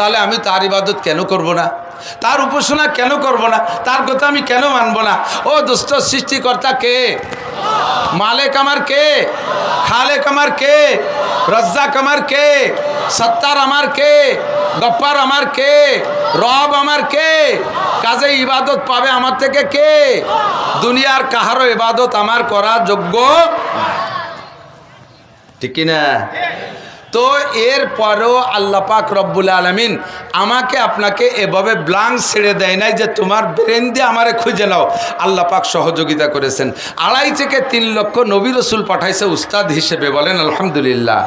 তাহলে আমি তার ইবাদত কেন করব না? তার উপাসনা কেন করব না? তার কথা আমি কেন মানব না? ও দুষ্ট সৃষ্টিকর্তা কে? মালেক আমার কে? খালেক আমার কে? রজ্জাক আমার কে? সত্তার আমার কে? গপ্পার আমার কে? রব আমার কে? কাজে ইবাদত পাবে আমার থেকে কে? দুনিয়ার কাহারও ইবাদত আমার করা যোগ্য ঠিক কিনা? তো এর পরেও আল্লাহ পাক রব্বুল আলমিন আমাকে আপনাকে এভাবে ব্লাঙ্ক ছেড়ে দেয় নাই যে তোমার ব্রেন দিয়ে আমারে খুঁজে নাও। আল্লাহ পাক সহযোগিতা করেছেন। আড়াই থেকে তিন লক্ষ নবী রসুল পাঠাইছে উস্তাদ হিসেবে বলেন, আলহামদুলিল্লাহ।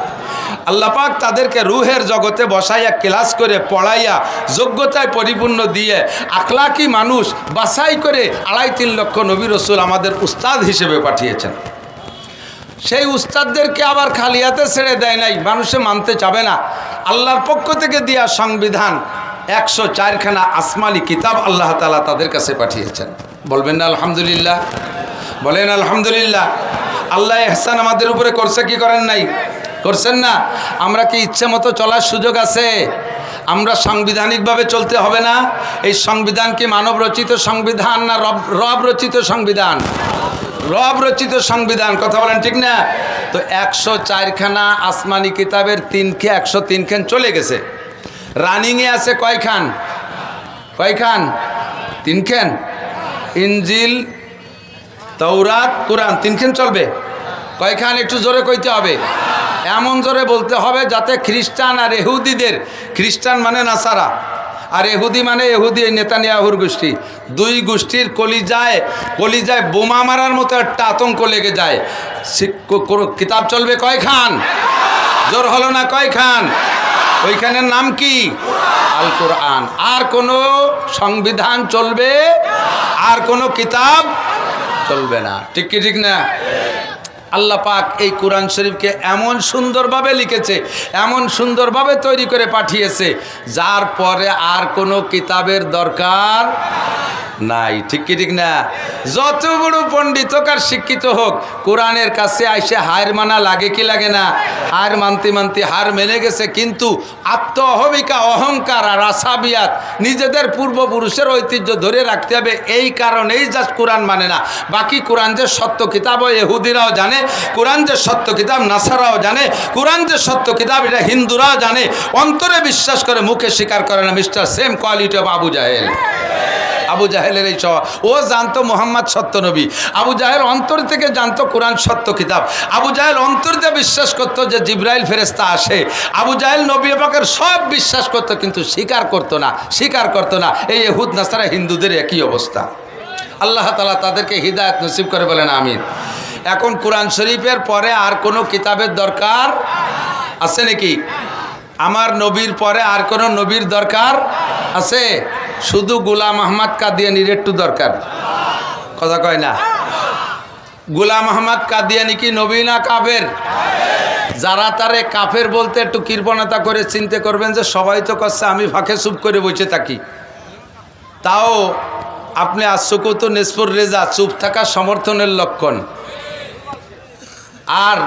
আল্লাহ পাক তাদেরকে রুহের জগতে বসাইয়া, ক্লাস করে পড়াইয়া, যোগ্যতায় পরিপূর্ণ দিয়ে, আখলাকি মানুষ বাছাই করে আড়াই তিন লক্ষ নবী রসুল আমাদের উস্তাদ হিসেবে পাঠিয়েছেন। সেই উস্তাদদেরকে আবার খালি হাতে ছেড়ে দেয় নাই, মানুষে মানতে চাবে না। আল্লাহর পক্ষ থেকে দেওয়া সংবিধান একশো চারখানা আসমানি কিতাব আল্লাহ তালা তাদের কাছে পাঠিয়েছেন। বলবেন না, আলহামদুলিল্লাহ? বলেন, আলহামদুলিল্লাহ। আল্লাহ এহসান আমাদের উপরে করছে কি করেন নাই? করছেন না? আমরা কি ইচ্ছে মতো চলার সুযোগ আছে? আমরা সাংবিধানিকভাবে চলতে হবে না? এই সংবিধান কি মানব রচিত সংবিধান না রব রব রচিত সংবিধান? রব রচিত সংবিধান, কথা বলেন ঠিক না? তো একশো চারখানা আসমানি কিতাবের তিনখে, একশো তিনখান চলে গেছে। রানিংয়ে আছে কয়খান? কয়খান? তিনখান। ইঞ্জিল তৌরাত কোরআন, তিনখান চলবে। কয়খান একটু জোরে কইতে হবে। এমন জোরে বলতে হবে যাতে খ্রিস্টান আর এহুদিদের, খ্রিস্টান মানে নাসারা। আর এহুদি মানে এহুদি, এই নেতানিয়াহুর গোষ্ঠী। দুই গোষ্ঠীর কলিজায় কলিজায় বোমা মারার মতো একটা আতঙ্ক লেগে যায়। কিতাব চলবে কয়খান জোর হলো না কয় খান? ওইখানের নাম কি? আল কোরআন। আর কোনো সংবিধান চলবে? আর কোনো কিতাব চলবে না। ঠিক কি, ঠিক না? আল্লাহ পাক এই কোরআন শরীফকে এমন সুন্দরভাবে লিখেছে, এমন সুন্দরভাবে তৈরি করে পাঠিয়েছে, যার পরে আর কোনো কিতাবের দরকার নাই। ঠিক কি, ঠিক না? যত বড় পণ্ডিত হোক আর শিক্ষিত হোক, কোরআনের কাছে আইসে হার মানা লাগে কি লাগে না? হার মানতে মানতে হার মেনে গেছে, কিন্তু আত্ম অহমিকা অহংকার আর আসাবিয়াত নিজেদের পূর্বপুরুষের ঐতিহ্য ধরে রাখতে হবে। এই কারণেই জাস্ট কোরআন মানে না। বাকি কোরআন যে সত্য কিতাব, ও এহুদিরাও জানে, কোরআন যে সত্য কিতাব, নাসারাও জানে, কোরআন যে সত্য কিতাব, এটা হিন্দুরাও জানে। অন্তরে বিশ্বাস করে, মুখে স্বীকার করে না, mister same quality of Abu Jahl. Abu জাহেলের এই স্বভাব ও জানতো মোহাম্মদ সত্য নবী। আবু জাহেল অন্তর থেকে জানতো কোরআন সত্য কিতাব। আবু জাহেল অন্তর দিয়ে বিশ্বাস করতো যে জিব্রাইল ফেরেস্তা আসে। আবু জাহেল নবী পাকের সব বিশ্বাস করতো, কিন্তু স্বীকার করতো না, স্বীকার করতো না। এই এহুদ নাসারা, হিন্দুদের একই অবস্থা। আল্লাহ তালা তাদেরকে হৃদায়ত নসিব করে বলেন, আমিন। এখন কোরআন শরীফের পরে আর কোনো কিতাবের দরকার আছে নাকি? আমার নবীর পরে আর কোনো নবীর দরকার আছে? শুধু গুলাম আহমদ কাদিয়ানির একটু দরকার। কথা কয় না? গুলাম আহমদ কাদিয়ানি কি নবী না কাফের? যারা তারে কাফের বলতে একটু কৃপণতা করে চিন্তা করবেন যে সবাই তো করছে, আমি ফাঁকে চুপ করে বসে থাকি। তাও আপনি আশুকুত নেসপুর রেজা, চুপ থাকা সমর্থনের লক্ষণ। আর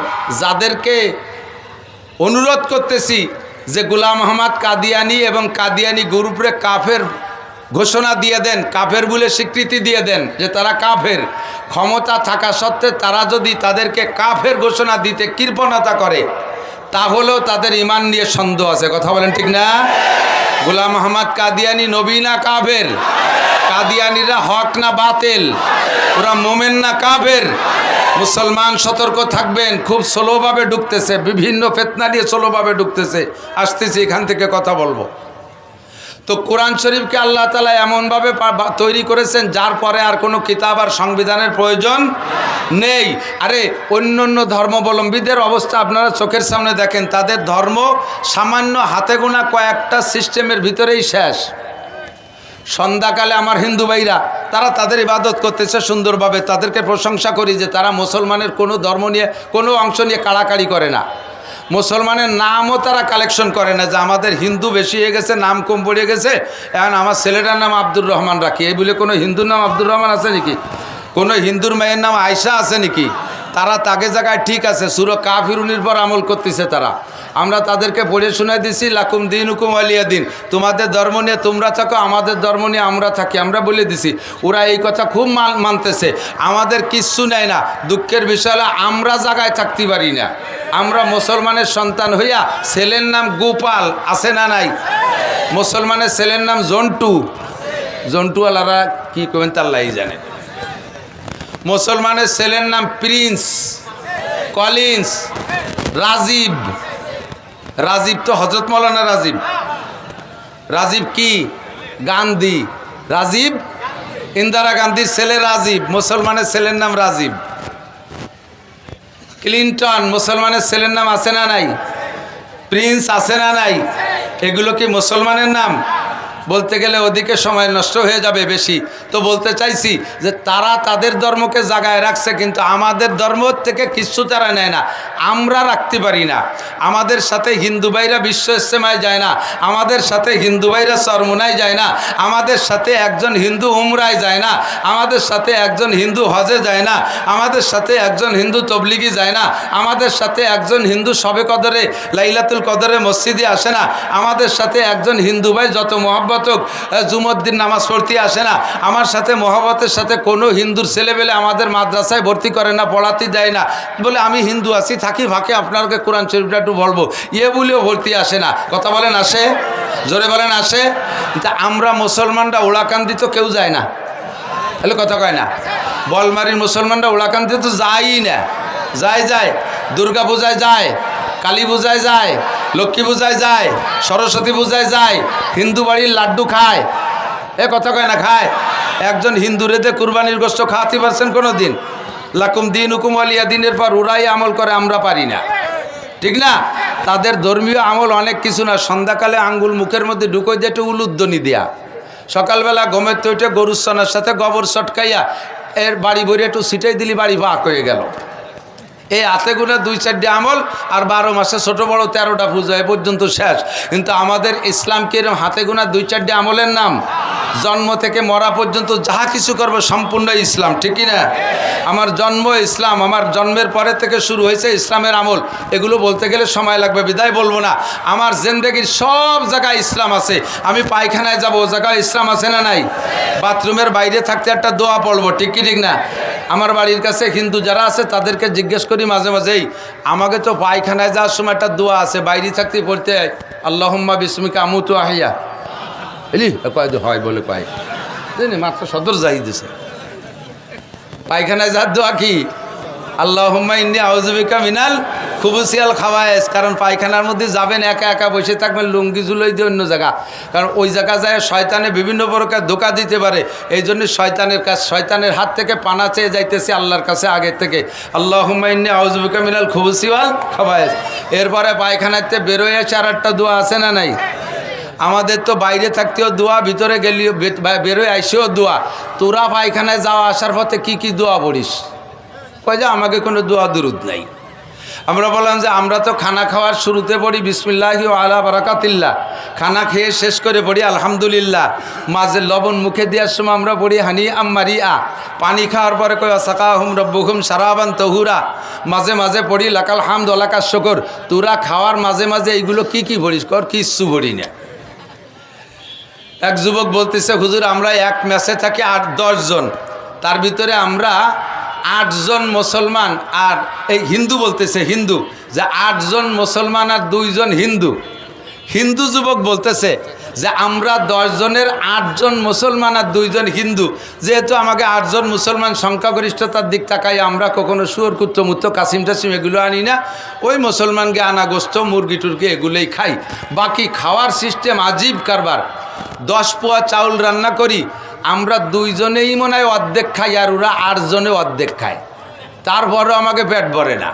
যাদেরকে অনুরোধ করতেছি যে গুলাম আহমদ কাদিয়ানি এবং কাদিয়ানি গ্রুপরে কাফের ঘোষণা দিয়ে দেন, কাফের বলে স্বীকৃতি দিয়ে দেন যে তারা কাফের। ক্ষমতা থাকা সত্ত্বে তারা যদি তাদেরকে কাফের ঘোষণা দিতে কৃপণতা করে, তাহলেও তাদের ইমান নিয়ে সন্দেহ আছে। কথা বলেন ঠিক না? গুলাম আহমদ কাদিয়ানি নবী না কাফের? কাদিয়ানিরা হক না বাতেল? ওরা মোমেন না কাফের? মুসলমান সতর্ক থাকবেন, খুব স্লোভাবে ঢুকতেছে, বিভিন্ন ফেতনা নিয়ে স্লোভাবে ঢুকতেছে। আসতেছি, এখান থেকে কথা বলব। তো কোরআন শরীফকে আল্লাহ তালা এমনভাবে তৈরি করেছেন, যার পরে আর কোনো কিতাব আর সংবিধানের প্রয়োজন নেই। আরে অন্য অন্য ধর্মাবলম্বীদের অবস্থা আপনারা চোখের সামনে দেখেন, তাদের ধর্ম সামান্য হাতে গোনা কয়েকটা সিস্টেমের ভিতরেই শেষ। সন্ধ্যাকালে আমার হিন্দু ভাইরা, তারা তাদের ইবাদত করতেছে সুন্দরভাবে। তাদেরকে প্রশংসা করি যে তারা মুসলমানের কোনো ধর্ম নিয়ে, কোনো অংশ নিয়ে কাড়াকাড়ি করে না। মুসলমানের নামও তারা কালেকশন করে না, যে আমাদের হিন্দু বেশি হয়ে গেছে, নাম কম পড়ে গেছে। এখন আমার ছেলেটার নাম আব্দুর রহমান রাখি। এই বলে কোনো হিন্দুর নাম আব্দুর রহমান আছে নাকি? কোনো হিন্দুর মেয়ের নাম আয়সা আছে নাকি? তারা তাকে জায়গায় ঠিক আছে, সুর কাফিরুনির পর আমল করতেছে তারা। আমরা তাদেরকে পড়ে শোনাই দিছি, লাকুম দিন হুকুম আলিয়া দিন। তোমাদের ধর্ম নিয়ে তোমরা থাকো, আমাদের ধর্ম নিয়ে আমরা থাকি। আমরা বলে দিছি, ওরা এই কথা খুব মান- মানতেছে। আমাদের কিচ্ছু নেয় না, দুঃখের বিষয় আমরা জায়গায় থাকতে পারি না। আমরা মুসলমানের সন্তান হইয়া ছেলের নাম গোপাল, আছে না নাই? মুসলমানের ছেলের নাম জন্টু। জন্টুওয়ালারা কি করবেন তাল্লাই জানে। মুসলমানের ছেলের নাম প্রিন্স, কলিন্স, রাজীব। রাজীব তো হজরত মৌলানা রাজীব। রাজীব কি? গান্ধী। রাজীব? ইন্দিরা গান্ধীর ছেলে রাজীব, মুসলমানের ছেলের নাম রাজীব। ক্লিন্টন, মুসলমানের ছেলের নাম আছে না নাই? প্রিন্স আছে না নাই? এগুলো কি মুসলমানের নাম? বলতে গেলে ওদিকে সময় নষ্ট হয়ে যাবে বেশি। তো বলতে চাইছি যে তারা তাদের ধর্মকে জাগায় রাখছে, কিন্তু আমাদের ধর্ম থেকে কিচ্ছু তারা নেয় না। আমরা রাখতে পারি না। আমাদের সাথে হিন্দু ভাইরা বিশ্ব ইস্তেমায় যায় না। আমাদের সাথে হিন্দু ভাইরা চরমুনায় যায় না। আমাদের সাথে একজন হিন্দু উমরায় যায় না। আমাদের সাথে একজন হিন্দু হজে যায় না। আমাদের সাথে একজন হিন্দু তবলিগি যায় না। আমাদের সাথে একজন হিন্দু সবে কদরে, লাইলাতুল কদরে মসজিদে আসে না। আমাদের সাথে একজন হিন্দু ভাই যত মহব্বত হোক আহ, জুমদ্দিন নামাজ পড়তে আসে না। আমার সাথে মহব্বতের সাথে কোনো হিন্দুর ছেলেবেলে আমাদের মাদ্রাসায় ভর্তি করে না পড়াতে দেয় না। বলে আমি হিন্দু আছি থাকি ফাঁকে আপনাকে কোরআন শরীফটা একটু বলব। ইয়ে বলেও ভর্তি আসে না। কথা বলেন আসে? জোরে বলেন আসে? তা আমরা মুসলমানরা ওড়াকান্দি তো কেউ যায় না। তাহলে কথা কয় না। বলমারির মুসলমানরা ওড়াকান্দি তো যায়ই না। যায় যায়। দুর্গা পূজায় যায়। কালী পূজায় যায়, লক্ষ্মী পূজায় যায়, সরস্বতী পূজায় যায়, হিন্দু বাড়ির লাড্ডু খায়। এ কথা কয় না, খায়। একজন হিন্দু রেতে কুরবানির গোষ্ঠ খাওয়াতে পারছেন কোনো দিন লাকুম দিন হুকুম আলিয়া দিনের পর ওরাই আমল করে আমরা পারি না। ঠিক না? তাদের ধর্মীয় আমল অনেক কিছু না, সন্ধ্যাকালে আঙ্গুল মুখের মধ্যে ঢুকোই দিয়ে একটু উলুদ্দনি দেয়া। সকালবেলা গমের তো উঠে গরুর সনার সাথে গোবর সটকাইয়া এর বাড়ি ভরে একটু সিটাই দিলি, বাড়ি ভাগ হয়ে গেল। এই হাতে গুনে দুই চারটি আমল আর বারো মাসে ছোটো বড়ো তেরোটা পুজো এ পর্যন্ত শেষ। কিন্তু আমাদের ইসলাম কিরম হাতে গুনা দুই চারটি আমলের নাম? জন্ম থেকে মরা পর্যন্ত যাহা কিছু করব সম্পূর্ণ ইসলাম ঠিকই না? আমার জন্ম ইসলাম, আমার জন্মের পরে থেকে শুরু হয়েছে ইসলামের আমল। এগুলো বলতে গেলে সময় লাগবে, বিদায় বলব না। আমার জেন্দেগির সব জায়গায় ইসলাম আছে। আমি পায়খানায় যাব, ও জায়গায় ইসলাম আছে না নাই? বাথরুমের বাইরে থাকতে একটা দোয়া পড়ব, ঠিক কি, ঠিক না? আমার বাড়ির কাছে হিন্দু যারা আছে, তাদেরকে জিজ্ঞেস করি মাঝে মাঝেই, আমাকে তো পায়খানায় যাওয়ার সময় একটা দোয়া আছে, বাইরে থাকতে পড়তে, আল্লাহম্মা বিস্মিকা আমুতু আহিয়া। এলি কয় যে হয় বলে কয়। জানি, মাত্র সদর যাই দিছে। পায়খানায় যার দোয়া কি? আল্লাহম্মা ইন্নি আউজুবিকা মিনাল খুবুসিয়াল খাওয়ায়েস। কারণ পায়খানার মধ্যে যাবেন, একা একা বসে থাকবেন, লুঙ্গি ঝুলোই দিয়ে অন্য জায়গা। কারণ ওই জায়গা যায় শয়তানে বিভিন্ন প্রকার ধোকা দিতে পারে। এই জন্য শয়তানের কাছে শয়তানের হাত থেকে পানা চেয়ে যাইতেছে আল্লাহর কাছে আগের থেকে। আল্লাহম্মা ইন্নি আউজুবিকা মিনাল খুবুসিওয়াল খাওয়ায়েস। এরপরে পায়খানাতে বেরোয় আসে আর একটা দোয়া আছে না নাই? আমাদের তো বাইরে থাকতেও দোয়া, ভিতরে গেলেও বে- বেরোয় আইসেও দোয়া। তোরা পায়খানায় যাওয়া আসার পথে কি কি দোয়া পড়িস? কয় যে আমাকে কোনো দোয়া দুরুদ নাই। আমরা বললাম যে আমরা তো খানা খাওয়ার শুরুতে পড়ি বিসমিল্লাহি ও আলা বারাকাতিল্লাহ। খানা খেয়ে শেষ করে পড়ি আলহামদুলিল্লাহ। মাঝে লবণ মুখে দেওয়ার সময় আমরা পড়ি হানি আম্মারি আ পানি খাওয়ার পরে কয় সাকা হুম রব্বুহুম সারাবান তহুরা। মাঝে মাঝে পড়ি, লাকাল হামদ ওলাকার শকর। তোরা খাওয়ার মাঝে মাঝে এইগুলো কি কি পড়িস? কর, কিচ্ছু পড়ি না। এক যুবক বলতেছে, হুজুর, আমরা এক ম্যাচে থাকি আট জন। তার ভিতরে আমরা আটজন মুসলমান আর এই হিন্দু বলতেছে, হিন্দু, যে আটজন মুসলমান আর দুইজন হিন্দু। হিন্দু যুবক বলতেছে যে, আমরা দশজনের আটজন মুসলমান আর দুইজন হিন্দু। যেহেতু আমাকে আটজন মুসলমান সংখ্যাগরিষ্ঠতার দিক তাকাই আমরা কখনো শুয়োর, কুত্ত, মুত্ত কাসিম টাসিম এগুলো আনি না। ওই মুসলমানকে আনা গোস্ত মুরগি টুরগি এগুলোই খাই। বাকি খাওয়ার সিস্টেম আজীব কারবার। দশ পোয়া চাউল রান্না করি, আমরা দুইজনেই মনে হয় অর্ধেক খাই আর ওরা আটজনে অর্ধেক খায়। তারপরও আমাকে পেট ভরে না।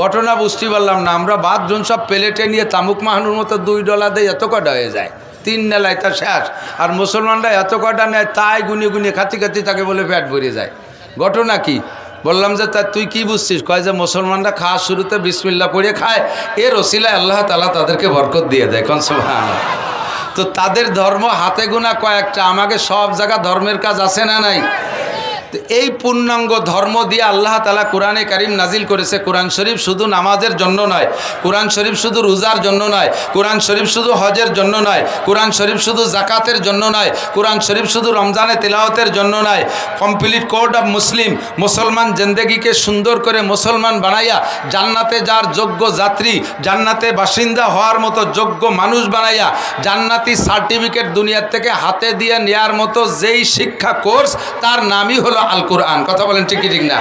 ঘটনা বুঝতে পারলাম না, আমরা বাথরুম সব প্লেটে নিয়ে তামুক মাহানুর মতো দুই ডলা দিয়ে এত কটা হয়ে যায়, তিন নেলায় তা শেষ। আর মুসলমানরা এত কটা নেয়, তাই গুনিয়ে গুনিয়ে খাতি খাতি তাকে বলে পেট ভরে যায়। ঘটনা কি? বললাম যে, তা তুই কি বুঝছিস? কয় যে, মুসলমানরা খাওয়ার শুরুতে বিসমিল্লা পড়ে খায়, এর ওসিলায় আল্লাহ তালা তাদেরকে বরকত দিয়ে দেয়, কোন সুবহান তো তাদের ধর্ম হাতে গোনা কয়েকটা। আমাকে সব জায়গা ধর্মের কাজ আছে না নাই? তো এই পূর্ণাঙ্গ ধর্ম দিয়ে আল্লাহ তালা কোরআনে কারিম নাজিল করেছে। কোরআন শরীফ শুধু নামাজের জন্য নয়। কোরআন শরীফ শুধু রোজার জন্য নয়। কোরআন শরীফ শুধু হজের জন্য নয়। কোরআন শরীফ শুধু জাকাতের জন্য নয়। কোরআন শরীফ শুধু রমজানে তেলাওয়াতের জন্য নয়। Complete code of Muslim. মুসলমান জেন্দেগিকে সুন্দর করে মুসলমান বানাইয়া জান্নাতে যার যোগ্য যাত্রী, জান্নাতে বাসিন্দা হওয়ার মতো যোগ্য মানুষ বানাইয়া জান্নাতি সার্টিফিকেট দুনিয়ার থেকে হাতে দিয়ে নেয়ার মতো যেই শিক্ষা কোর্স, তার নামই হলো আল কোরআন। কথা বলেন ঠিক কি ঠিক না?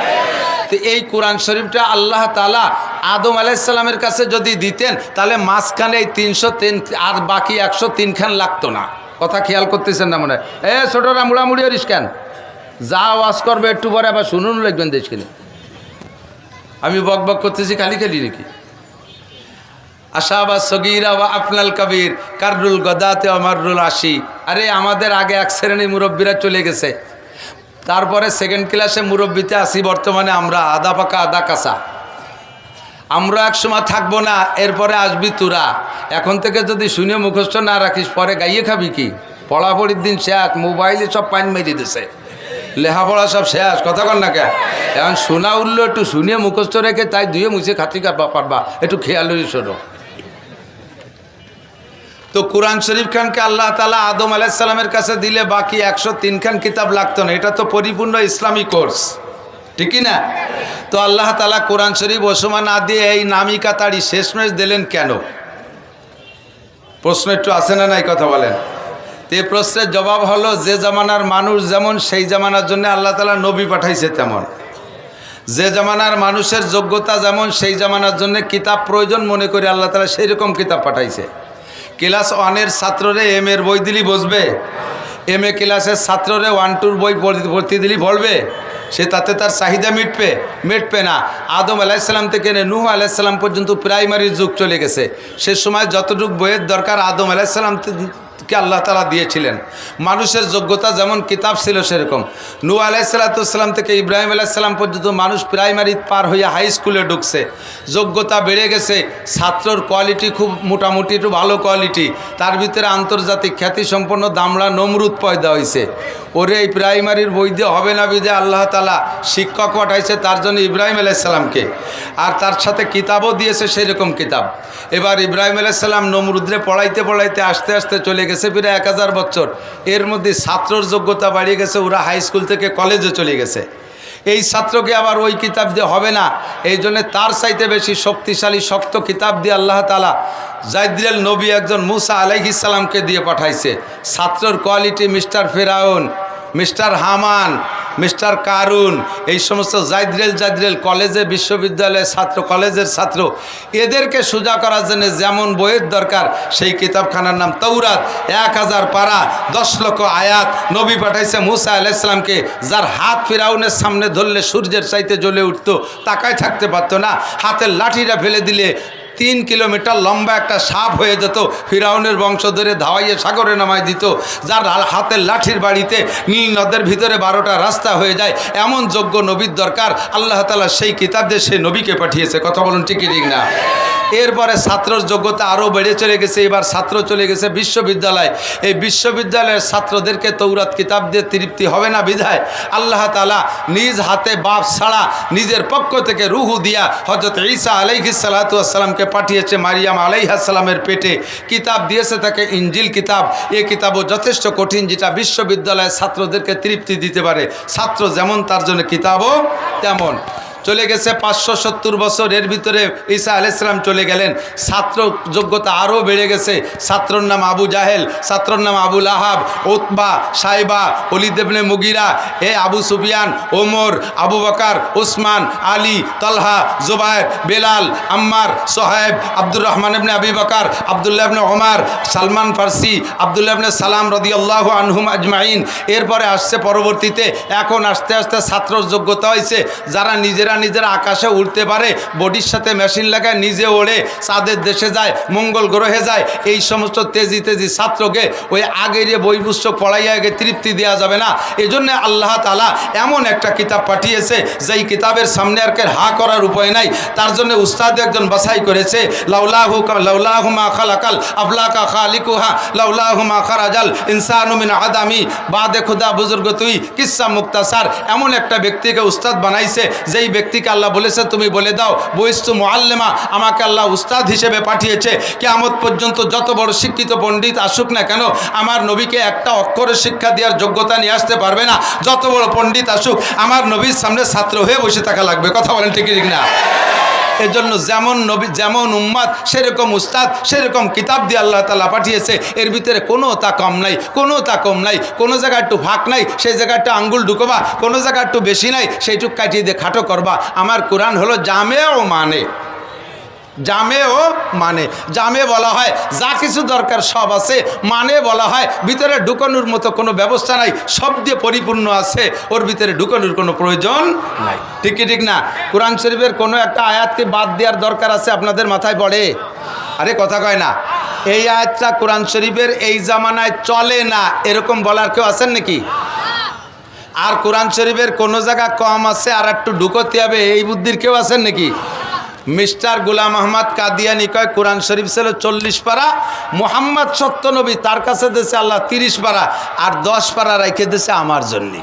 তো এই কোরআন শরীফটা আল্লাহ তালা আদম আলাইসাল্লামের কাছে যদি দিতেন, তাহলে মাঝখানে এই তিনশো তিন আর বাকি একশো তিনখান লাগতো না। কথা খেয়াল করতেছেন না মনে হয়? এ, ছোটরা মুড়ামুড়ি হরিস কেন? যা ওয়াজ করবে একটু পরে আবার শুনুন লিখবেন দেশখানে আমি বক বক করতেছি, খালি খালি নাকি? আশা বা সগিরা বা আপনাল কবির, কাররুল গদাতে অমারুল আশি। আরে আমাদের আগে এক শ্রেণি মুরব্বীরা চলে গেছে। তারপরে সেকেন্ড ক্লাসে মুরব্বীতে আসি বর্তমানে আমরা আদা পাকা, আদা কাঁচা। আমরা এক সময় থাকব না, এরপরে আসবি তোরা। এখন থেকে যদি শুনে মুখস্থ না রাখিস, পরে গাইয়ে খাবি কি? পড়াপড়ির দিন শেষ, মোবাইলে সব পানি মেরে দিছে লেখাপড়া সব শেষ, কথা কর না কে এখন শোনা উঠল, একটু শুনে মুখস্থ রেখে তাই দুয়ে মুছে খাতি পারবা। একটু খেয়াল শোনো। তো কোরআন শরীফ খানকে আল্লাহ তালা আদম আলাইসাল্লামের কাছে দিলে বাকি একশো তিনখান কিতাব লাগতো না। এটা তো পরিপূর্ণ ইসলামী কোর্স। ঠিকই না? তো আল্লাহ তালা কোরআন শরীফ ওসমা না দিয়ে এই নামিকা তাড়ি শেষমেশ দিলেন কেন? প্রশ্ন একটু আসে না নাই কথা বলেন? তে প্রশ্নের জবাব হলো, যে জামানার মানুষ যেমন, সেই জামানার জন্য আল্লাহ তালা নবী পাঠাইছে তেমন। যে জামানার মানুষের যোগ্যতা যেমন, সেই জামানার জন্য কিতাব প্রয়োজন মনে করে আল্লাহ তালা সেই রকম কিতাব পাঠাইছে। ক্লাস ওয়ানের ছাত্ররে এম এর বই দিলি বসবে। এম এ ক্লাসের ছাত্ররে ওয়ান টুর বই পড়তে ভর্তি দিলি পড়বে সে তাতে তার চাহিদা মিটবে। মিটবে না। আদম আলাইসাল্লাম থেকে নূহ আলাইসাল্লাম পর্যন্ত প্রাইমারি যুগ চলে গেছে। সে সময় যতটুকু বইয়ের দরকার আদম আলাইসাল্লাম কে আল্লাহ তালা দিয়েছিলেন। মানুষের যোগ্যতা যেমন কিতাব ছিল সেরকম। নূ আলাইসাল্লাতুসাল্লাম থেকে ইব্রাহিম আলাইসাল্লাম পর্যন্ত মানুষ প্রাইমারি পার হয়ে হাই স্কুলে ঢুকছে। যোগ্যতা বেড়ে গেছে। ছাত্রর কোয়ালিটি খুব মোটামুটি, একটু ভালো কোয়ালিটি। তার ভিতরে আন্তর্জাতিক খ্যাতিসম্পন্ন দামড়া নমরুদ পয়দা হয়েছে ওরে এই প্রাইমারির দিয়ে হবে না বিদে আল্লাহ তালা শিক্ষক পাঠাইছে তার জন্য ইব্রাহিম আলাইসাল্লামকে আর তার সাথে কিতাবও দিয়েছে সেরকম কিতাব। এবার ইব্রাহিম আলাইসাল্লাম নমরুদ্রে পড়াইতে পড়াইতে আস্তে আস্তে চলে গেছে। প্রায় এক হাজার বছর। এর মধ্যে ছাত্রর যোগ্যতা বাড়িয়ে গেছে, ওরা হাই স্কুল থেকে কলেজে চলে গেছে। এই ছাত্রকে আবার ওই কিতাব দিয়ে হবে না। এই জন্যে তার চাইতে বেশি শক্তিশালী, শক্ত কিতাব দিয়ে আল্লাহ তালা জাইদ্রেল নবী একজন মুসা আলাইহিসাল্লামকে দিয়ে পাঠাইছে। ছাত্রর quality mister Firaun, mister Haman mister Qarun, এই সমস্ত জাইদ্রেল জাইদ্রেল কলেজে, বিশ্ববিদ্যালয়ের ছাত্র, কলেজের ছাত্র, এদেরকে সোজা করার জন্য যেমন বইয়ের দরকার, সেই কিতাবখানার নাম তৌরাত এক হাজার পারা, দশ লক্ষ আয়াত নবী পাঠাইছে মুসা আলাইসলামকে যার হাত ফিরাউনের সামনে ধরলে সূর্যের চাইতে জ্বলে উঠতো, তাকায় থাকতে পারতো না। হাতের লাঠিটা ফেলে দিলে তিন কিলোমিটার লম্বা একটা সাপ হয়ে যেত, ফিরাউনের বংশ ধরে ধাওয়াইয়ে সাগরে নামায় দিত, যার হাতের লাঠির বাড়িতে নীল নদের ভিতরে বারোটা রাস্তা হয়ে যায়। এমন যোগ্য নবীর দরকার, আল্লাহ তালা সেই কিতাব দিয়ে সেই নবীকে পাঠিয়েছে। কথা বলুন ঠিকই ঠিক না? এরপরে ছাত্রর যোগ্যতা আরও বেড়ে চলে গেছে, এবার ছাত্র চলে গেছে বিশ্ববিদ্যালয়। এই বিশ্ববিদ্যালয়ের ছাত্রদেরকে তৌরাত কিতাব দিয়ে তৃপ্তি হবে না বিধায় আল্লাহ তালা নিজ হাতে বাপ ছাড়া নিজের পক্ষ থেকে রুহু দিয়া হজরত ঈসা আলাইহি সালাতামকে পাঠিয়েছে, মারিয়াম আলাইহাসালামের পেটে। কিতাব দিয়েছে তাকে ইঞ্জিল কিতাব। এ কিতাবও যথেষ্ট কঠিন যেটা বিশ্ববিদ্যালয়ের ছাত্রদেরকে তৃপ্তি দিতে পারে। ছাত্র যেমন, তার জন্য কিতাবও তেমন। চলে গেছে পাঁচশো সত্তর বছর এর ভিতরে ঈসা আলাইসালাম চলে গেলেন। ছাত্র যোগ্যতা আরও বেড়ে গেছে। ছাত্রর নাম আবু জাহেল, ছাত্রর নাম আবুল আহাব ওতবা সাইবা অলিদেবনে মুগিরা, এ আবু সুফিয়ান, ওমর, আবু বকার, উসমান, আলী, তলহা জুবায়ের বেলাল, আম্মার সোহেব আব্দুর রহমান ইবনে আবি বকার, আবদুল্লাহ ইবনে ওমার, সালমান ফার্সি, আবদুল্লাহ ইবনে সালাম রদি আল্লাহ আনহুম আজমাইন। এরপরে আসছে পরবর্তীতে, এখন আস্তে আস্তে ছাত্র যোগ্যতা হয়েছে যারা নিজেরা নিজেরা আকাশে উঠতে পারে, বডির সাথে মেশিন লাগায় নিজে ওড়ে চাঁদের দেশে যায়, মঙ্গল গ্রহে যায়। এই সমস্ত তেজি তেজি ছাত্রকে ওই আগের বই পুস্তক পড়াইয়া আগে তৃপ্তি দেওয়া যাবে না। এই জন্যে আল্লাহ তালা এমন একটা কিতাব পাঠিয়েছে, যেই কিতাবের সামনে আর হা করার উপায় নাই। তার জন্য উস্তাদ একজন বাছাই করেছে, লাউলাহু লাউলাহু মা খালাকাল আফলাকা খালিকুহা, লাউলাহু মা খারাজাল ইনসানু মিন আদামি। বুজুর্গ তুই কিসা মুক্তাসার। এমন একটা ব্যক্তিকে উস্তাদ বানাইছে, যেই ব্যক্তিকে আল্লাহ বলেছে তুমি বলে দাও, বইস্তু মোয়াল্লেমা আমাকে আল্লাহ উস্তাদ হিসেবে পাঠিয়েছে। কেয়ামত পর্যন্ত যত বড় শিক্ষিত পণ্ডিত আসুক না কেন, আমার নবীকে একটা অক্ষরে শিক্ষা দেওয়ার যোগ্যতা নিয়ে আসতে পারবে না। যত বড় পণ্ডিত আসুক, আমার নবীর সামনে ছাত্র হয়ে বসে থাকা লাগবে। কথা বলেন ঠিক না এজন্য যেমন নবী, যেমন উম্মাদ, সেরকম উস্তাদ, সেরকম কিতাব দিয়ে আল্লাহ তালা পাঠিয়েছে, এর ভিতরে কোনো তা কম নাই, কোনো তা কম নাই, কোনো জায়গায় একটু ফাঁক নাই, সেই জায়গা একটু আঙ্গুল ঢুকবা, কোনো জায়গা একটু বেশি নাই, সেইটুক কাটিয়ে দিয়ে খাটো করবা। আমার কোরআন হলো জামেও মানে। জামে ও মানে। জামে বলা হয়, যা কিছু দরকার সব আছে। মানে বলা হয়, ভিতরে ঢুকানোর মতো কোনো ব্যবস্থা নাই, সব দিয়ে পরিপূর্ণ আছে। ওর ভিতরে ঢুকানোর কোনো প্রয়োজন নাই। ঠিক ঠিক না? কোরআন শরীফের কোনো একটা আয়াতকে বাদ দেওয়ার দরকার আছে আপনাদের মাথায় পড়ে? আরে কথা কয় না। এই আয়াতটা কোরআন শরীফের এই জামানায় চলে না, এরকম বলার কেউ আছেন নাকি? আর কোরআন শরীফের কোনো জায়গা কম আছে আর একটু ঢুকোতে হবে, এই বুদ্ধির কেউ আছেন নাকি? মিস্টার গুলাম আহমদ কাদিয়ানি কয়, কোরআন শরীফ ছিল চল্লিশ পারা, মোহাম্মদ সত্যনবী তার কাছে দেশে আল্লাহ তিরিশ পারা, আর দশ পারা রেখে দেশে আমার জন্যে।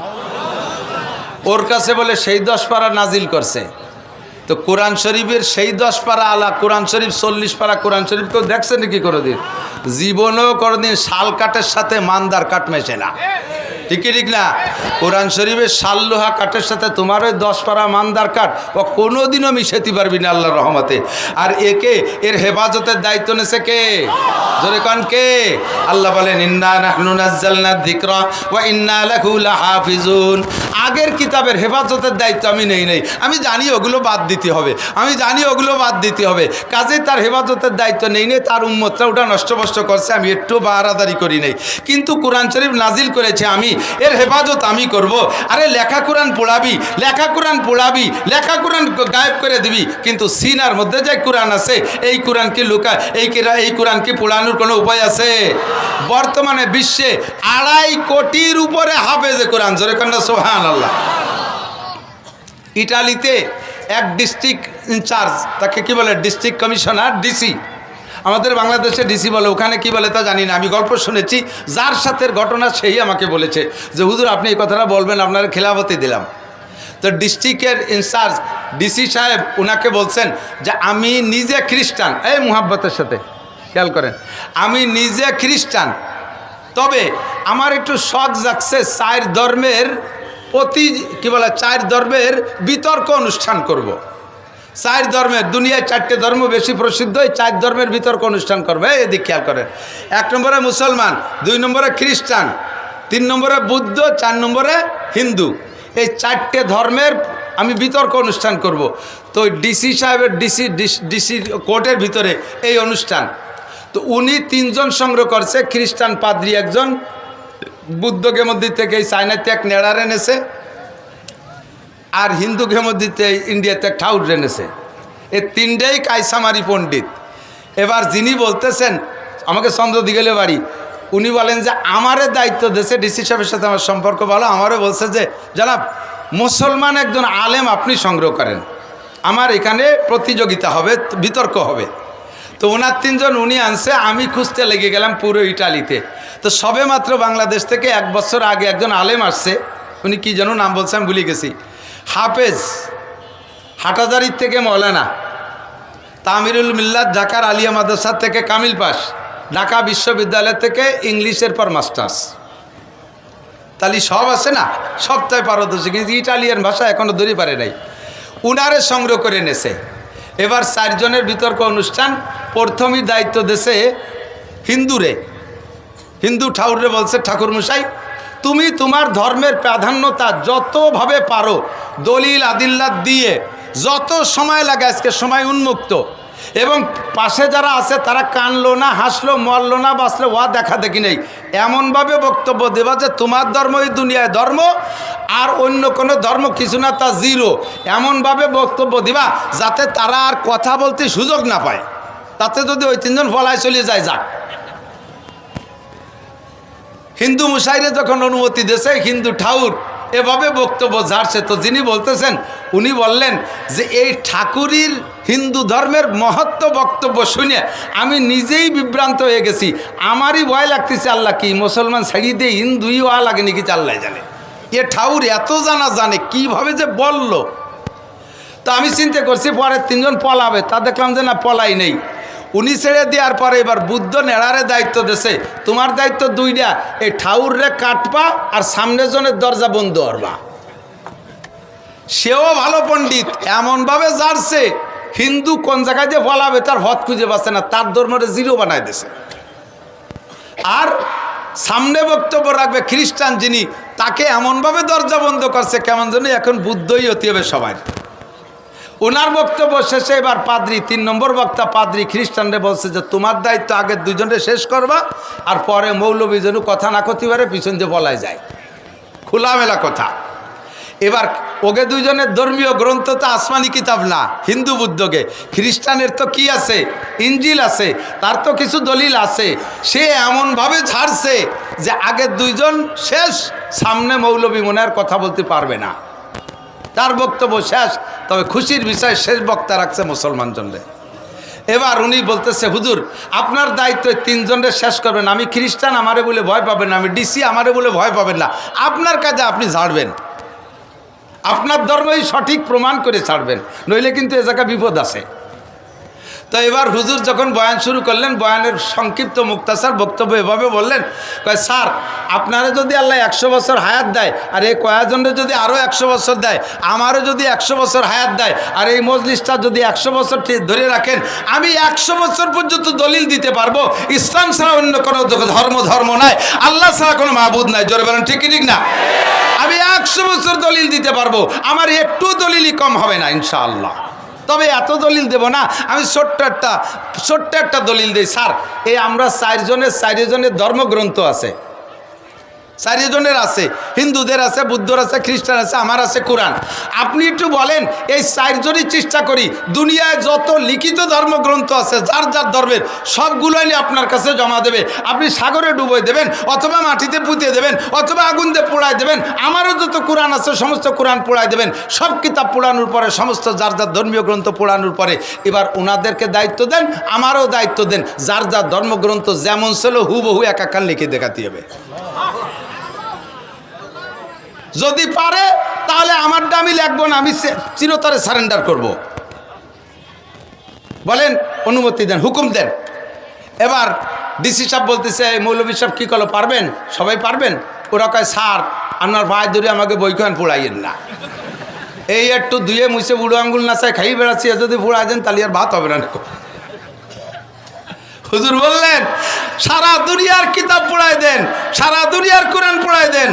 ওর কাছে বলে, সেই দশ পারা নাজিল করছে। তো কোরআন শরীফের সেই দশ পারা আলা কোরআন শরীফ চল্লিশ পারা, কোরআন শরীফ কেউ দেখছে নাকি কোনোদিন? জীবনেও কোনোদিন শাল কাঠের সাথে মান্দার কাঠ মেশে না। ঠিকই ঠিক না? কোরআন শরীফের শাল, লোহা কাঠের সাথে তোমার ওই দশ পারা মান্দার কাঠ ও কোনোদিনও মিশাতে পারবি না আল্লাহর রহমতে। আর একে এর হেফাজতের দায়িত্ব নেছে কে? জোরে কন কে? আল্লাহ বলেন লাহাফিজুন। আগের কিতাবের হেফাজতের দায়িত্ব আমি নেই নেই। আমি জানি ওগুলো বাদ দিতে হবে। আমি জানি ওগুলো বাদ দিতে হবে। কাজে তার হেফাজতের দায়িত্ব নেই নেই। তার উম্মতরা ওটা নষ্টভষ্ট করছে, আমি একটু বাহারাদারি করি নাই। কিন্তু কোরআন শরীফ নাজিল করেছে আমি, এর হেফাজত আমি করব। আরে লেখা কোরআন পোড়াবি, লেখা কোরআন পোড়াবি, লেখা কোরআন গায়েব করে দিবি। কিন্তু সিনার মধ্যে যে কোরআন আছে, এই কোরআন কি লুকা এই এই কোরআন কি পোড়ানোর কোনো উপায় আছে? বর্তমানে বিশ্বে আড়াই কোটির উপরে হাফেজে কোরআন, জোরে কন্যা সোহান আল্লাহ ইটালিতে এক ডিস্ট্রিক্ট ইনচার্জ, তাকে কি বলে? District commissioner, DC. আমাদের বাংলাদেশে ডিসি বলে, ওখানে কি বলে তা জানি না। আমি গল্প শুনেছি, যার সাথে ঘটনা সেই আমাকে বলেছে যে, হুজুর, আপনি এই কথাটা বলবেন, আপনার খেলাফতি দিলাম। তো ডিস্ট্রিক্টের ইনচার্জ, ডিসি সাহেব ওনাকে বলছেন যে, আমি নিজে খ্রিস্টান। এই মুহাব্বতের সাথে, খেয়াল করেন। আমি নিজে খ্রিস্টান। তবে আমার একটু শখ জাগছে চার ধর্মের প্রতি, কি বলে, চার ধর্মের বিতর্ক অনুষ্ঠান করব। চার ধর্মের দুনিয়ায় চারটে ধর্ম বেশি প্রসিদ্ধ, এই চার ধর্মের বিতর্ক অনুষ্ঠান করবে? এই এদিক খেয়াল করেন এক নম্বরে মুসলমান, দুই নম্বরে খ্রিস্টান, তিন নম্বরে বুদ্ধ, চার নম্বরে হিন্দু। এই চারটে ধর্মের আমি বিতর্ক অনুষ্ঠান করব। তো ডিসি সাহেবের ডিসি ডিসি কোর্টের ভিতরে এই অনুষ্ঠান। তো উনি তিনজন সংগ্রহ করছে, খ্রিস্টান পাদ্রি একজন, বুদ্ধকে মধ্যে থেকে এই চায়নাতে এক নেড়ার এনেছে। আর হিন্দু গেমদ্দিতে ইন্ডিয়াতে ঠাউর এনেছে। এ তিনটেই কাইসামারি পণ্ডিত। এবার যিনি বলতেছেন, আমাকে চন্দ্র দিগেলে বাড়ি, উনি বলেন যে, আমারে দায়িত্ব দেশে ডিসি সাহেবের সাথে আমার সম্পর্ক ভালো। আমারও বলছে যে, জানাব, মুসলমান একজন আলেম আপনি সংগ্রহ করেন। আমার এখানে প্রতিযোগিতা হবে, বিতর্ক হবে। তো ওনার তিনজন উনি আনছে, আমি খুঁজতে লেগে গেলাম পুরো ইটালিতে। তো সবে মাত্র বাংলাদেশ থেকে এক বছর আগে একজন আলেম আসছে, উনি কি যেন নাম বলছে আমি ভুলে গেছি। হাফেজ, হাটাজারির থেকে মৌলানা। তামিরুল মিল্লাত ঢাকার আলিয়া মাদ্রাসা থেকে কামিল পাস, ঢাকা বিশ্ববিদ্যালয় থেকে ইংলিশের পর মাস্টার্স। তাহলে সব আছে না? সবটাই পারদর্শী, কিন্তু ইটালিয়ান ভাষা এখনও ধরে পারে নাই। উনারে সংগ্রহ করে নেছে এবার চারজনের বিতর্ক অনুষ্ঠান, প্রথমই দায়িত্ব দেশে হিন্দুরে। হিন্দু ঠাকুরে বলছে ঠাকুর মশাই তুমি তোমার ধর্মের প্রাধান্যতা যতভাবে পারো, দলিল আদিল্লাত দিয়ে যত সময় লাগে আজকে সময় উন্মুক্ত। এবং পাশে যারা আছে, তারা কানলো না, হাসলো, মরলো না, বাঁচলো ওয়া দেখা দেখি নেই। এমনভাবে বক্তব্য দেবা যে তোমার ধর্মই দুনিয়ায় ধর্ম, আর অন্য কোনো ধর্ম কিছু না, তা জিরো। এমনভাবে বক্তব্য দিবা যাতে তারা আর কথা বলতে সুযোগ না পায়। তাতে যদি ওই তিনজন ফলায় চলে যায়, যাক। হিন্দু মুসাইরে যখন অনুমতি দিয়েছে, হিন্দু ঠাকুর, এভাবে বক্তব্য ঝাড়ছে। তো যিনি বলতেছেন, উনি বললেন যে এই ঠাকুরির হিন্দু ধর্মের মহত্ব বক্তব্য শুনে আমি নিজেই বিভ্রান্ত হয়ে গেছি। আমারই ভয় লাগতেছে, আল্লাহ কি মুসলমান ছাড়িয়ে দিয়ে হিন্দুই হওয়া লাগে নাকি আল্লাহ জানে। এ ঠাউর এত জানা জানে, কীভাবে যে বলল? তো আমি চিন্তা করছি পরে তিনজন পলাবে। তা দেখলাম যে না, পলাই নেই। উনি ছেড়ে দেওয়ার পরে এবার বুদ্ধ নেড়ারে দায়িত্ব দেছে। তোমার দায়িত্ব দুইটা, এই ঠাউররে কাটবা আর সামনে জনের দরজা বন্ধ করবা। সেও ভালো পণ্ডিত, এমনভাবে জারছে, হিন্দু কোন জায়গায় যে বলাবে তার হদ খুঁজে পাচ্ছে না, তার ধর্মরে জিরো বানায় দিছে। আর সামনে বক্তব্য রাখবে খ্রিস্টান যিনি, তাকে এমনভাবে দরজা বন্ধ করছে কেমন যেন এখন বুদ্ধই হতে হবে সবাই। ওনার বক্তব্য শেষে এবার পাদ্রি, তিন নম্বর বক্তা পাদ্রি খ্রিস্টানরে বলছে যে, তোমার দায়িত্ব আগে দুজনে শেষ করবা, আর পরে মৌলবী যেন কথা না করতে পারে, পিছন যে বলাই যায়। খোলামেলা কথা। এবার ওকে দুইজনের ধর্মীয় গ্রন্থ তো আসমানি কিতাব না, হিন্দু বুদ্ধকে খ্রিস্টানের তো কি আছে? ইঞ্জিল আছে, তার তো কিছু দলিল আছে। সে এমনভাবে ছাড়ছে যে আগের দুইজন শেষ, সামনে মৌলবী মনে আর কথা বলতে পারবে না। তার বক্তব্য শেষ, তবে খুশির বিষয় শেষ বক্তা রাখছে মুসলমান জনরে। এবার উনি বলতেছে, হুজুর, আপনার দায়িত্ব তিনজনরে শেষ করবেন। আমি খ্রিস্টান, আমারে বলে ভয় পাবেন না। আমি ডিসি, আমারে বলে ভয় পাবেন না। আপনার কাজে আপনি ঝাড়বেন। আপনার ধর্মই সঠিক প্রমাণ করে ছাড়বেন। নইলে কিন্তু এ জায়গায় বিপদ আছে। তো এবার হুজুর যখন বয়ান শুরু করলেন, বয়ানের সংক্ষিপ্ত মুক্তাসার বক্তব্য এভাবে বললেন, কয়, স্যার, আপনারা যদি আল্লাহ একশো বছর হায়াত দেয়, আর এই কয়েকজনের যদি আরও একশো বছর দেয়, আমারও যদি একশো বছর হায়াত দেয়, আর এই মজলিসটা যদি একশো বছর ধরে রাখেন, আমি একশো বছর পর্যন্ত দলিল দিতে পারব। ইসলাম ছাড়া অন্য কোনো ধর্ম ধর্ম নাই। আল্লাহ ছাড়া কোনো মাহবুদ নাই। জোরে বলেন, ঠিকই, ঠিক না? আমি একশো বছর দলিল দিতে পারব। আমার একটু দলিলই কম হবে না, ইনশাআল্লাহ। তবে এত দলিল দেব না, আমি ছোট্ট একটা ছোট্ট একটা দলিল দিই। স্যার, এই আমরা চারজনের, চারিজনের ধর্মগ্রন্থ আছে। চারিজনের আছে। হিন্দুদের আছে, বুদ্ধর আছে, খ্রিস্টান আছে, আমার আছে কোরআন। আপনি একটু বলেন, এই চারজনই চেষ্টা করি, দুনিয়ায় যত লিখিত ধর্মগ্রন্থ আছে, যার যার ধর্মের সবগুলো নিয়ে আপনার কাছে জমা দেবে। আপনি সাগরে ডুবোই দেবেন, অথবা মাটিতে পুঁতে দেবেন, অথবা আগুন দিয়ে পোড়ায় দেবেন, আমারও যত কোরআন আছে, সমস্ত কোরআন পোড়ায় দেবেন, সব কিতাব পোড়ানোর পরে, সমস্ত যার যার ধর্মীয় গ্রন্থ পোড়ানোর পরে, এবার ওনাদেরকে দায়িত্ব দেন, আমারও দায়িত্ব দেন, যার যার ধর্মগ্রন্থ যেমন ছিল, হুবহু একাকার লিখে দেখাতে হবে। যদি পারে, তাহলে আমারটা আমি লিখব না, আমি চিরতরে সারেন্ডার করব। বলেন, অনুমতি দেন, হুকুম দেন। এবার ডিসি সাহেব বলতেছে, "এই মৌলভী সাহেব কী করল পারবেন? সবাই পারবেন? ওরা কয়, স্যার, আপনার ভাই ধরে আমাকে বইখান পোড়াইয়েন না। এই একটু ধুয়ে মুছে বুড়ো আঙ্গুল নাচায় খাই বেড়াচ্ছি যদি পোড়াই দেন, তাহলে আর ভাত হবে না হুজুর বললেন, সারা দুনিয়ার কিতাব পড়ায় দেন, সারা দুনিয়ার কোরআন পড়ায় দেন,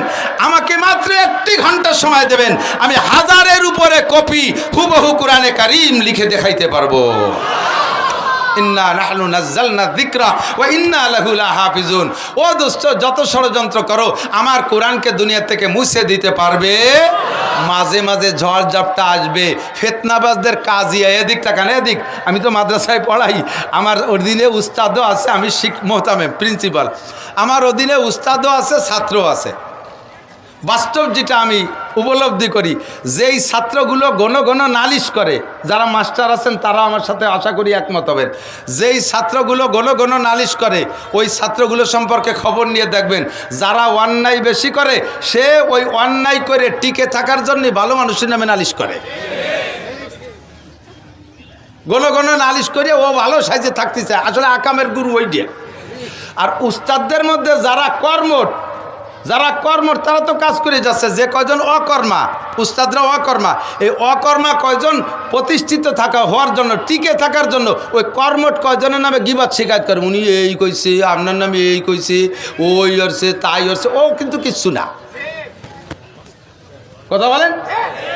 আমাকে মাত্র একটি ঘণ্টার সময় দেবেন, আমি হাজারের উপরে কপি হুবহু কোরআনে কারিম লিখে দেখাইতে পারব। ইন্না নাহনু নাজ্জালনা যিকরা ওয়া ইন্না লাহু লাহাফিজুন। ও দোস্ত যত ষড়যন্ত্র করো, আমার কোরআনকে দুনিয়া থেকে মুছে দিতে পারবে? মাঝে মাঝে ঝড় ঝাপটা আসবে। ফেতনাবাজদের কাজই এদিক তাকান এদিক। আমি তো মাদ্রাসায় পড়াই। আমার অধীনে উস্তাদও আছে, আমি শিখ মোহতামে প্রিন্সিপাল। আমার অধীনে উস্তাদও আছে, ছাত্রও আছে। বাস্তব যেটা আমি উপলব্ধি করি, যেই ছাত্রগুলো ঘন ঘন নালিশ করে, যারা মাস্টার আছেন তারা আমার সাথে আশা করি একমত হবেন। যেই ছাত্রগুলো ঘন ঘন নালিশ করে, ওই ছাত্রগুলো সম্পর্কে খবর নিয়ে দেখবেন, যারা অন্যায় বেশি করে, সে ওই অন্যায় করে টিকে থাকার জন্য ভালো মানুষের নামে নালিশ করে। ঘন ঘন নালিশ করে ও ভালো সাইজে থাকতে চায় আসলে আকামের গুরু ওই দিয়ে। আর উস্তাদদের মধ্যে যারা কর্মট যারা কর্ম তারা তো কাজ করে যাচ্ছে। যে কয়জন অকর্মা, উস্তাদরা অকর্মা, এই অকর্মা কয়জন প্রতিষ্ঠিত থাকা হওয়ার জন্য, টিকে থাকার জন্য, ওই কর্মট কয়জনের নামে গিবাদ শিকায়ত করে, উনি এই কইছে, আপনার নামে এই কইছে, ওই হরছে তাই হরছে ও কিন্তু কিচ্ছু না। কথা বলেন?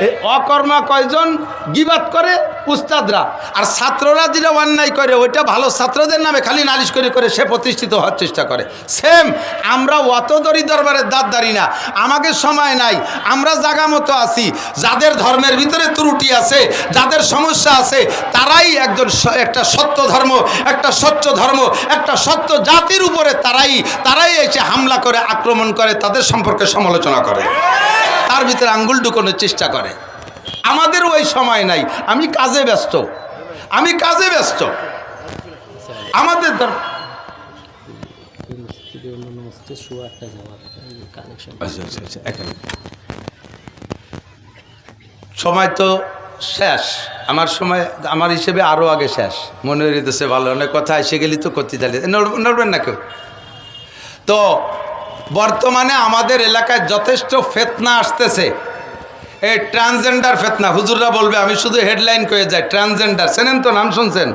এই অকর্মা কয়জন গিবাত করে? উস্তাদরা। আর ছাত্ররা যেটা অন্যায় করে ওইটা ভালো ছাত্রদের নামে খালি নালিশ করে করে সে প্রতিষ্ঠিত হওয়ার চেষ্টা করে। সেম আমরা অত দরি দরবারের দাঁত দাঁড়ি না। আমাকে সময় নাই। আমরা জাগা মতো আছি। যাদের ধর্মের ভিতরে ত্রুটি আছে যাদের সমস্যা আছে তারাই একজন একটা সত্য ধর্ম একটা স্বচ্ছ ধর্ম একটা সত্য জাতির উপরে তারাই তারাই এসে হামলা করে আক্রমণ করে তাদের সম্পর্কে সমালোচনা করে। তার ভিতরে আঙ্গুল ঢুকানোর চেষ্টা করে। আমাদের ওই সময় নাই। আমি কাজে ব্যস্ত। আমি কাজে ব্যস্ত। আমাদের আচ্ছা, আচ্ছা, আচ্ছা। সময় তো শেষ। আমার সময় আমার হিসেবে আরও আগে শেষ। মনে হইতেছে ভালো অনেক কথা এসে গেলি তো করতে নড়- নড়বেন না কেউ? তো বর্তমানে আমাদের এলাকায় যথেষ্ট ফেতনা আসতেছে। এই ট্রান্সজেন্ডার ফেতনা, হুজুররা বলবে, আমি শুধু হেডলাইন করে যাই, ট্রান্সজেন্ডার। চেনেন তো নাম শুনছেন?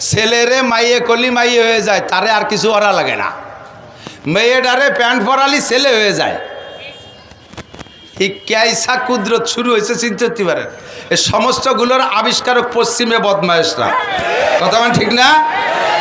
ছেলেরে মাইয়ে কলি মাইয়ে হয়ে যায়, তারে আর কিছু ওরা লাগে না। মেয়েটারে প্যান্ট পরালি ছেলে হয়ে যায়। এই ক্যাইসা কুদরত শুরু হয়েছে চিনতে পারেন এই সমস্তগুলোর আবিষ্কারক পশ্চিমে বদমায়েশরা। কথা ঠিক না?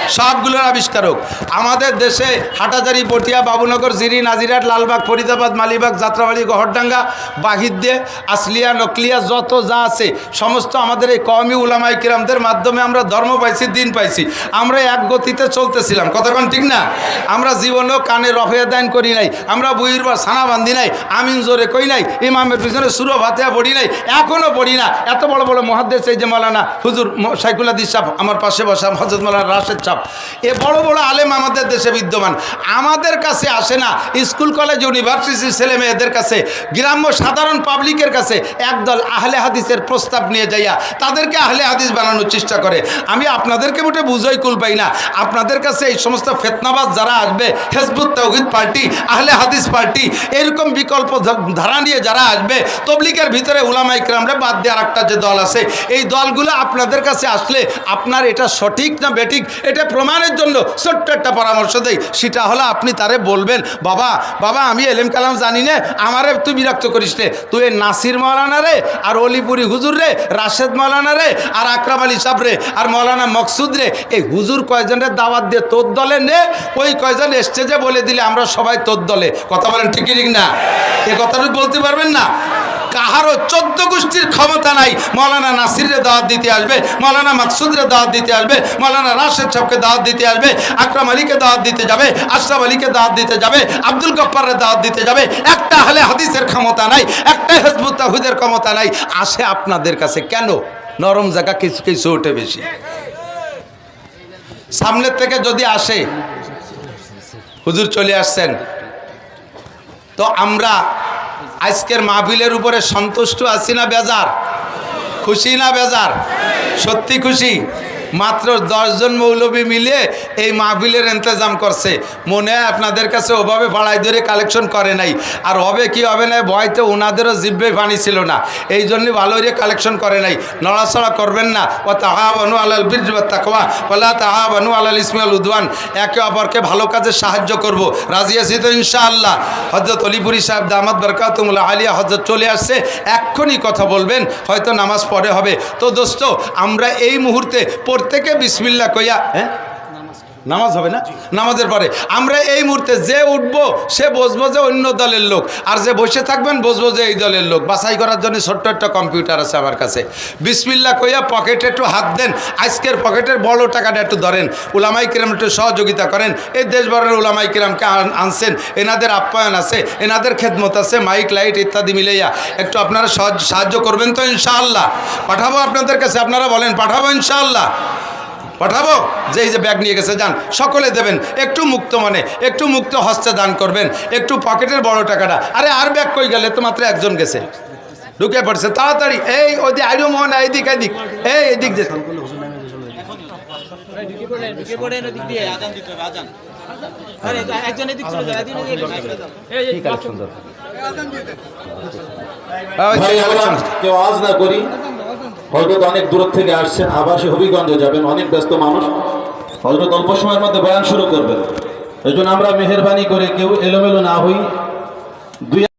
সবগুলোর আবিষ্কারক। আমাদের দেশে হাটাজারি পটিয়া বাবুনগর, জিরি, নাজিরাট, লালবাগ, ফরিদাবাদ, মালিবাগ যাত্রাবাড়ি গহরডাঙ্গা বাহিদ্দে আসলিয়া, নকলিয়া, যত যা আছে, সমস্ত আমাদের এই কওমি উলামাই কিরামদের মাধ্যমে আমরা ধর্ম পাইছি, দিন পাইছি। আমরা এক গতিতে চলতেছিলাম। কতক্ষণ ঠিক না? আমরা জীবনেও কানে রফে দান করি নাই, আমরা বইয়ের বা সানা বান্ধি নাই, আমিন জোরে কই নাই, ইমামের পিছনে সুরো ভাতিয়া পড়ি নাই এখনও পড়ি না। এত বড় বড় মহাদ্দেশ এই যে মালানা হুজুর ম- সাইকুল্লা দিসাপ আমার পাশে বসা হজরত মৌলানা রাশেদ চাপ এ বড় বড় আলেম আমাদের দেশে বিদ্যমান। আমাদের কাছে আসে না স্কুল, কলেজ ইউনিভার্সিটির ছেলে মেয়েদের কাছে। গ্রাম্য সাধারণ পাবলিকের কাছে একদল আহলে হাদিসের প্রস্তাব নিয়ে যাইয়া তাদেরকে আহলে হাদিস বানানোর চেষ্টা করে। আমি আপনাদেরকে মোটে বুঝোই কুল পাই না। আপনাদের কাছে এই সমস্ত ফেতনাবাজ যারা আসবে, হেজবুত তৌহিদ পার্টি, আহলে হাদিস পার্টি, এরকম বিকল্প ধারা নিয়ে যারা আসবে তবলিকের ভিতরে উলামাই ক্রামরে বাদ দেওয়ার একটা যে দল আছে, এই দলগুলো আপনাদের কাছে আসলে আপনার এটা সঠিক না বেঠিক, এটা প্রমাণের জন্য ছোট্ট একটা পরামর্শ দেই। সেটা হলো আপনি তারে বলবেন, বাবা বাবা, আমি এলেম কালাম জানি না, আমারে তুই বিরক্ত করিস রে তুই নাসির মৌলানা রে, আর অলিপুরি হুজুর রে, রাশেদ মৌলানা রে, আর আকরাম আলী সাহ রে, আর মৌলানা মকসুদ রে, এই হুজুর কয়জনের দাওয়াত দিয়ে তোর দলে নে, ওই কয়জন স্টেজে বলে দিলে আমরা সবাই তোর দলে। কথা বলেন ঠিকই ঠিক না? এ কথাটা বলতে পারবেন না। কাহারও চোদ্দ গোষ্ঠীর ক্ষমতা নাই। মৌলানা নাসিরের দাওয়াত দিতে আসবে, মৌলানা মাকসুদের দাওয়াত দিতে আসবে, মৌলানা রাশেদ সাহকে দাওয়াত দিতে আসবে, আকরাম আলীকে দাওয়াত দিতে যাবে, আশরাফ আলীকে দাওয়াত দিতে যাবে, আব্দুল গপ্পারের দাওয়াত দিতে যাবে। একটা হলে হাদিসের ক্ষমতা নাই, একটা হেজবুত তাহুদের ক্ষমতা নাই। আসে আপনাদের কাছে কেন? নরম জায়গা কিছু কিছু ওঠে বেশি। সামনের থেকে যদি আসে, হুজুর চলে আসছেন। তো আমরা আজকের মাহফিলের উপরে সন্তুষ্ট আছি না বেজার? খুশি না বেজার? সত্যি খুশি? মাত্র দশজন মৌলবী মিলে এই মাহফিলের ইন্তজাম করছে। মনে হয় আপনাদের কাছে ওভাবে ভাড়াই ধরে কালেকশন করে নাই। আর হবে কি হবে না ভয়তে ওনাদেরও জিব্বে পানি ছিল না। এই জন্য ভালো করে কালেকশন করে নাই। নড়াচড়া করবেন না। ও তাহা বানু আলাল বীর তাকওয়া ওলা তাহা বানু আলাল ইসমাইল উদ্ওয়ান। একে অপরকে ভালো কাজে সাহায্য করব। রাজি আছি তো ইনশাআল্লাহ। হজরত অলিপুরি সাহেব দামাদ বরকাতুমুল্লাহ আলিয়া হজরত চলে আসছে। এক্ষুনি কথা বলবেন, হয়তো নামাজ পড়ে হবে। তো দোস্ত, আমরা এই মুহূর্তে প্রত্যেকে বিসমিল্লা কইয়া হ্যাঁ? নামাজ হবে না? নামাজের পরে। আমরা এই মুহূর্তে যে উঠব, সে বসবো যে অন্য দলের লোক। আর যে বসে থাকবেন, বসবো যে এই দলের লোক। বাছাই করার জন্য ছোট্ট একটা কম্পিউটার আছে আমার কাছে। বিসমিল্লা কইয়া পকেটে একটু হাত দেন। আজকের পকেটের বড় টাকাটা একটু ধরেন। উলামাই কিরাম একটু সহযোগিতা করেন। এই দেশভরের উলামাই কিরামকে আন- আনছেন। এনাদের আপ্যায়ন আছে, এনাদের খেদমত আছে, মাইক, লাইট ইত্যাদি মিলাইয়া একটু আপনারা সাহায্য করবেন তো ইনশাআল্লাহ। পাঠাবো আপনাদের কাছে, আপনারা বলেন, পাঠাবো ইনশাআল্লাহ। পাঠাবো যে এই যে ব্যাগ নিয়ে গেছে যান সকলে দেবেন একটু মুক্ত মানে একটু মুক্ত হস্তে দান করবেন একটু পকেটের বড় টাকাটা আরে আর ব্যাগ কই গেলে তো মাত্র একজন গেছে ঢুকে পড়ছে তাড়াতাড়ি এই ওই যে আইরো মোহন এইদিক এইদিক এই এদিক যে এদিক এদিক। কেউ আওয়াজ না করি হজরত অনেক দূর থেকে আসছেন, আবাসে হবিগঞ্জে যাবেন, অনেক ব্যস্ত মানুষ। হজরত অল্প সময়ের মধ্যে বয়ান শুরু করবেন। এই আমরা মেহরবানি করে কেউ এলোমেলো না হই।